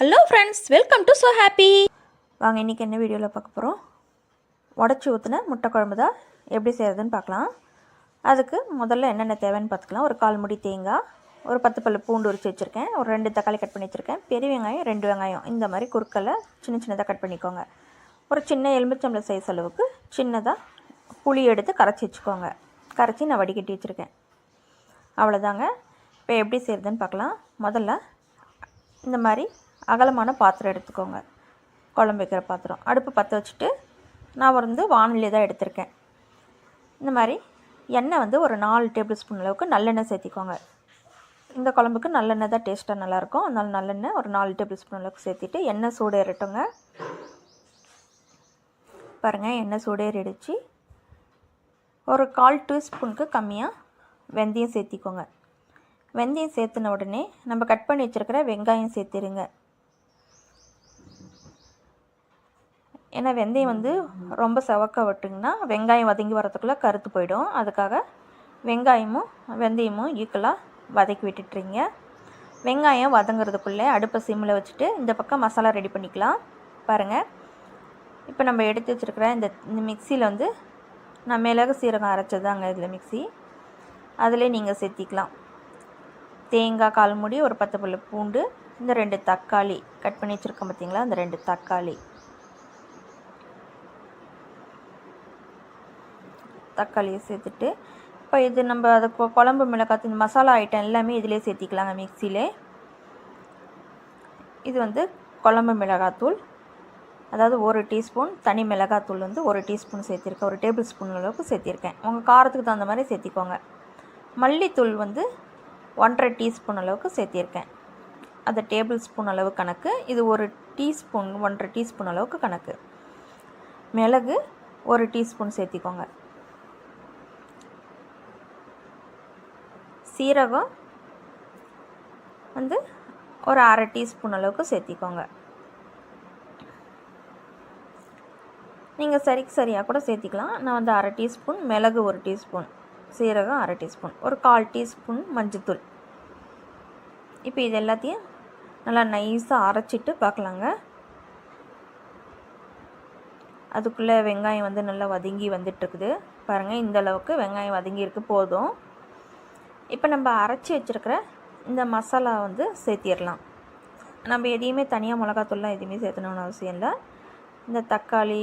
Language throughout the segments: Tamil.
Hello friends welcome to so happy வாங்க இன்றைக்கி என்ன வீடியோவில் பார்க்க போகிறோம் உடச்சி ஊற்றின முட்டை குழம்பு தான். எப்படி செய்கிறதுன்னு பார்க்கலாம். அதுக்கு முதல்ல என்னென்ன தேவைன்னு பார்த்துக்கலாம். ஒரு கால் முடி தேங்காய் ஒரு பத்து பல்லு பூண்டு உரிச்சு வச்சுருக்கேன். ஒரு ரெண்டு தக்காளி கட் பண்ணி வச்சுருக்கேன். பெரிய வெங்காயம் ரெண்டு வெங்காயம். இந்த மாதிரி குறுக்கலை சின்ன சின்னதாக கட் பண்ணிக்கோங்க. ஒரு சின்ன எலுமிச்சம்பளை சைஸ் அளவுக்கு சின்னதாக புளி எடுத்து கரைச்சி வச்சுக்கோங்க. கரைச்சி நான் வடிகட்டி வச்சுருக்கேன். அவ்வளோதாங்க இப்போ எப்படி செய்கிறதுன்னு பார்க்கலாம். முதல்ல இந்த மாதிரி அகலமான பாத்திரம் எடுத்துக்கோங்க. குழம்பு வைக்கிற பாத்திரம். அடுப்பு பற்ற வச்சுட்டு நான் வந்து வானிலை தான் எடுத்திருக்கேன். இந்த மாதிரி எண்ணெய் வந்து ஒரு நாலு டேபிள் ஸ்பூன் அளவுக்கு நல்லெண்ணெய் சேர்த்திக்கோங்க. இந்த குழம்புக்கு நல்லெண்ணெய் தான் டேஸ்ட்டாக நல்லாயிருக்கும். அதனால் நல்லெண்ணெய் ஒரு நாலு டேபிள் ஸ்பூன் அளவுக்கு சேர்த்திட்டு எண்ணெய் சூடு ஏறட்டுங்க. பாருங்கள் எண்ணெய் சூடு ஏறிடுச்சு. ஒரு கால் டீஸ்பூனுக்கு கம்மியாக வெந்தயம் சேர்த்திக்கோங்க. வெந்தயம் சேர்த்துன உடனே நம்ம கட் பண்ணி வச்சுருக்கிற வெங்காயம் சேர்த்திருங்க. ஏன்னா வெந்தயம் வந்து ரொம்ப செவக்க விட்டிங்கன்னா வெங்காயம் வதங்கி வரத்துக்குள்ளே கருத்து போயிடும். அதுக்காக வெங்காயமும் வெந்தயமும் ஈக்குவலாக வதக்கி விட்டுட்டுறீங்க. வெங்காயம் வதங்குறதுக்குள்ளே அடுப்பை சிம்மில் வச்சுட்டு இந்த பக்கம் மசாலா ரெடி பண்ணிக்கலாம். பாருங்கள் இப்போ நம்ம எடுத்து வச்சுருக்கிற இந்த இந்த மிக்சியில் வந்து நான் மிளகு சீரகம் அரைச்சது தாங்க இதில் மிக்ஸி அதிலே நீங்கள் சேர்த்திக்கலாம். தேங்காய் கால் மூடி ஒரு பத்து பல்லு பூண்டு இந்த ரெண்டு தக்காளி. கட் பண்ணி வச்சுருக்கோம் பார்த்தீங்களா இந்த ரெண்டு தக்காளி. தக்காளியை சேர்த்துட்டு இப்போ இது நம்ம அதை குழம்பு மிளகாய் இந்த மசாலா ஐட்டம் எல்லாமே இதிலே சேர்த்திக்கலாங்க மிக்சியிலே இது வந்து குழம்பு மிளகாத்தூள். அதாவது ஒரு டீஸ்பூன் தனி மிளகாத்தூள் வந்து ஒரு டீஸ்பூன் சேர்த்திருக்கேன். ஒரு டேபிள் ஸ்பூன் அளவுக்கு சேர்த்திருக்கேன். உங்கள் காரத்துக்கு தகுந்த மாதிரி சேர்த்திக்கோங்க. மல்லித்தூள் வந்து ஒன்றரை டீஸ்பூன் அளவுக்கு சேர்த்திருக்கேன். அது டேபிள் ஸ்பூன் அளவு கணக்கு இது ஒரு டீஸ்பூன் ஒன்றரை டீஸ்பூன் அளவுக்கு கணக்கு. மிளகு ஒரு டீஸ்பூன் சேர்த்திக்கோங்க. சீரகம் வந்து ஒரு அரை டீஸ்பூன் அளவுக்கு சேர்த்திக்கோங்க. நீங்கள் சரிக்கு சரியாக கூட சேர்த்திக்கலாம். நான் வந்து அரை டீஸ்பூன் மிளகு ஒரு டீஸ்பூன் சீரகம் அரை டீஸ்பூன் ஒரு கால் டீஸ்பூன் மஞ்சத்தூள். இப்போ இது எல்லாத்தையும் நல்லா நைஸாக அரைச்சிட்டு பார்க்கலாங்க. அதுக்குள்ளே வெங்காயம் வந்து நல்லா வதங்கி வந்துட்டுருக்குது பாருங்கள் இந்த அளவுக்கு வெங்காயம் வதங்கியிருக்கு போதும். இப்போ நம்ம அரைச்சி வச்சுருக்கிற இந்த மசாலா வந்து சேர்த்திடலாம். நம்ம எதையுமே தனியாக மிளகாத்தூள்லாம் எதுவுமே சேர்த்தணும்னு அவசியம் இல்லை. இந்த தக்காளி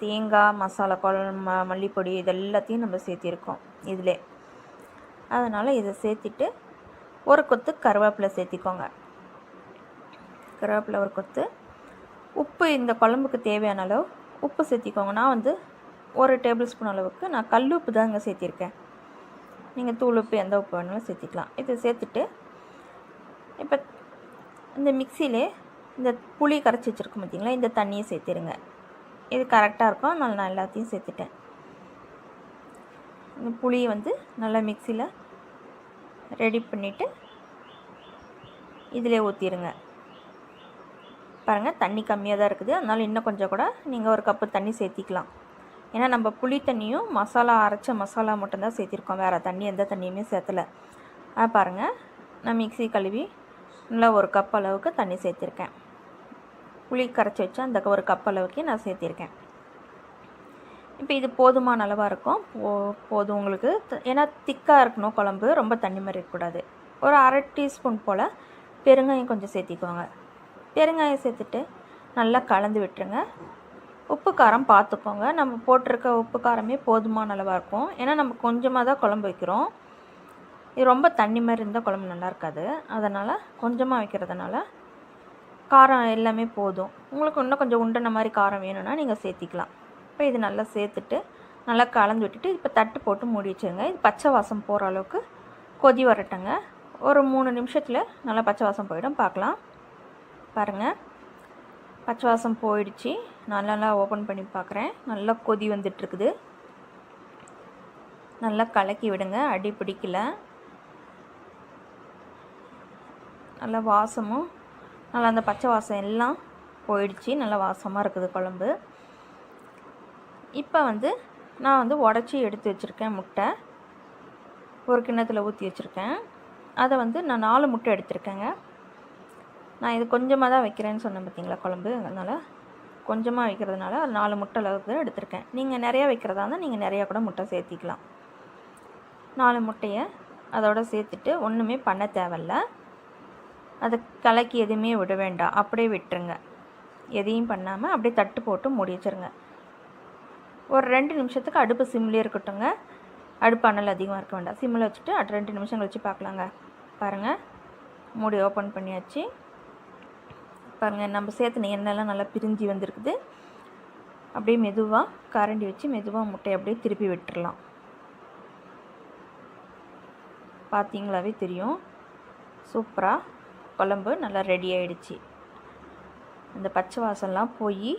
தேங்காய் மசாலா குழம்பு ம மல்லிப்பொடி இது எல்லாத்தையும் நம்ம சேர்த்திருக்கோம் இதில். அதனால் இதை சேர்த்திட்டு ஒரு கொத்து கருவேப்பிலை சேர்த்திக்கோங்க. கருவேப்பிலை ஒரு கொத்து. உப்பு இந்த குழம்புக்கு தேவையான அளவு உப்பு சேர்த்திக்கோங்க. நான் வந்து ஒரு டேபிள் ஸ்பூன் அளவுக்கு நான் கல் உப்பு தாங்க சேர்த்திருக்கேன். நீங்கள் தூள் உப்பு எந்த உப்பு வேணாலும் சேர்த்திக்கலாம். இது சேர்த்துட்டு இப்போ இந்த மிக்சியிலே இந்த புளி கரைச்சி வச்சுருக்கோம் பார்த்தீங்களா? இந்த தண்ணியை சேர்த்துருங்க. இது கரெக்டாக இருக்கும். அதனால் நான் எல்லாத்தையும் சேர்த்துட்டேன். இந்த புளியை வந்து நல்லா மிக்சியில் ரெடி பண்ணிவிட்டு இதிலே ஊற்றிடுங்க பாருங்கள் தண்ணி கம்மியாக தான் இருக்குது. அதனால் இன்னும் கொஞ்சம் கூட நீங்கள் ஒரு கப்பு தண்ணி சேர்த்திக்கலாம். ஏன்னா நம்ம புளி தண்ணியும் மசாலா அரைச்ச மசாலா மட்டும்தான் சேர்த்திருக்கோம். வேறு தண்ணி எந்த தண்ணியுமே சேர்த்தலை. ஆ பாருங்கள் நான் மிக்சி கழுவி நல்லா ஒரு கப் அளவுக்கு தண்ணி சேர்த்திருக்கேன். புளி கரைச்சி வச்சா அந்த ஒரு கப் அளவுக்கு நான் சேர்த்திருக்கேன். இப்போ இது போதுமான அளவாக இருக்கும். போ போதும் உங்களுக்கு. த- ஏன்னா திக்காக இருக்கணும் குழம்பு. ரொம்ப தண்ணி மாதிரி இருக்கக்கூடாது ஒரு அரை டீஸ்பூன் போல் பெருங்காயம் கொஞ்சம் சேர்த்திக்கோங்க. பெருங்காயம் சேர்த்துட்டு நல்லா கலந்து விட்டுருங்க. உப்பு காரம் பார்த்துக்கோங்க. நம்ம போட்டிருக்க உப்பு காரமே போதுமான அளவாக இருக்கும். ஏன்னா நம்ம கொஞ்சமாக தான் குழம்பு வைக்கிறோம். இது ரொம்ப தண்ணி மாதிரி இருந்தால் குழம்பு நல்லா இருக்காது. அதனால் கொஞ்சமாக வைக்கிறதுனால காரம் எல்லாமே போதும். உங்களுக்கு இன்னும் கொஞ்சம் உண்டன மாதிரி காரம் வேணும்னா நீங்கள் சேர்த்திக்கலாம். இப்போ இது நல்லா சேர்த்துட்டு நல்லா கலந்து விட்டுட்டு இப்போ தட்டு போட்டு மூடி வச்சுருங்க. இது பச்சை வாசம் போகிற அளவுக்கு கொதி வரட்டுங்க. ஒரு மூணு நிமிஷத்தில் நல்லா பச்சை வாசம் போயிடும். பார்க்கலாம். பாருங்கள் பச்சை வாசம் போயிடுச்சு. நான் நல்லா ஓப்பன் பண்ணி பார்க்குறேன் நல்லா கொதி வந்துட்டுருக்குது. நல்லா கலக்கி விடுங்க. அடி பிடிக்கல. நல்லா வாசமும் நல்லா அந்த பச்சை வாசம் எல்லாம் போயிடுச்சு. நல்லா வாசமாக இருக்குது குழம்பு. இப்போ வந்து நான் வந்து உடச்சி எடுத்து வச்சுருக்கேன் முட்டை. ஒரு கிண்ணத்தில் ஊற்றி வச்சுருக்கேன். அதை வந்து நான் நாலு முட்டை எடுத்திருக்கேங்க. நான் இது கொஞ்சமாக தான் வைக்கிறேன்னு சொன்னேன் பார்த்தீங்களா குழம்பு? அதனால் கொஞ்சமாக வைக்கிறதுனால ஒரு நாலு முட்டை அளவுக்கு எடுத்திருக்கேன். நீங்கள் நிறையா வைக்கிறதா இருந்தால் நீங்கள் நிறையா கூட முட்டை சேர்த்திக்கலாம். நாலு முட்டையை அதோட சேர்த்துட்டு ஒன்றுமே பண்ண தேவையில்ல. அதை கலக்கி எதுவுமே விட வேண்டாம். அப்படியே விட்டுருங்க. எதையும் பண்ணாமல் அப்படியே தட்டு போட்டு மூடி வச்சிருங்க. ஒரு ரெண்டு நிமிஷத்துக்கு அடுப்பு சிம்லேயே இருக்கட்டுங்க அடுப்பு அனல் அதிகமாக இருக்க வேண்டாம். சிம்மில் வச்சுட்டு அட் ரெண்டு நிமிஷம் கழிச்சு பார்க்கலாங்க. பாருங்கள் மூடி ஓப்பன் பண்ணியாச்சு. பாருங்கள் நம்ம சேர்த்துன எண்ணெய்லாம் நல்லா பிரிஞ்சு வந்திருக்குது. அப்படியே மெதுவாக கரண்டி வச்சு மெதுவாக முட்டையை அப்படியே திருப்பி விட்டுடலாம் பார்த்தீங்களாவே தெரியும். சூப்பராக குழம்பு நல்லா ரெடி ஆகிடுச்சி அந்த பச்சை வாசம்லாம் போய்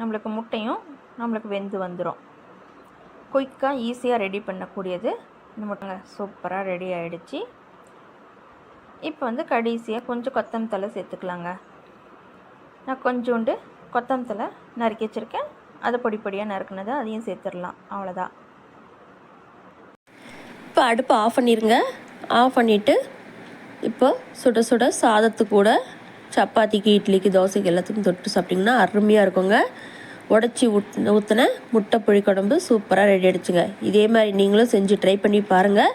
நம்மளுக்கு முட்டையும் நம்மளுக்கு வெந்து வந்துடும் குயிக்காக ஈஸியாக ரெடி பண்ணக்கூடியது இந்த முட்டைங்க சூப்பராக ரெடி ஆகிடுச்சி இப்போ வந்து கடைசியாக கொஞ்சம் கொத்தமல்லி தலை சேர்த்துக்கலாங்க. நான் கொஞ்சோண்டு கொத்தமல்லி நறுக்கி வச்சுருக்கேன். அதை பொடி பொடியாக நறுக்குனது அதையும் சேர்த்துடலாம். அவ்வளோதான் இப்போ அடுப்பை ஆஃப் பண்ணிடுங்க ஆஃப் பண்ணிவிட்டு இப்போ சுட சுட சாதத்து கூட சப்பாத்திக்கு இட்லிக்கு தோசைக்கு எல்லாத்துக்கும் தொட்டு சாப்பிட்டிங்கன்னா அருமையாக இருக்குங்க. உடச்சி உட் ஊற்றின முட்டை புளி குழம்பு சூப்பராக ரெடி ஆயிடுச்சுங்க. இதே மாதிரி நீங்களும் செஞ்சு ட்ரை பண்ணி பாருங்கள்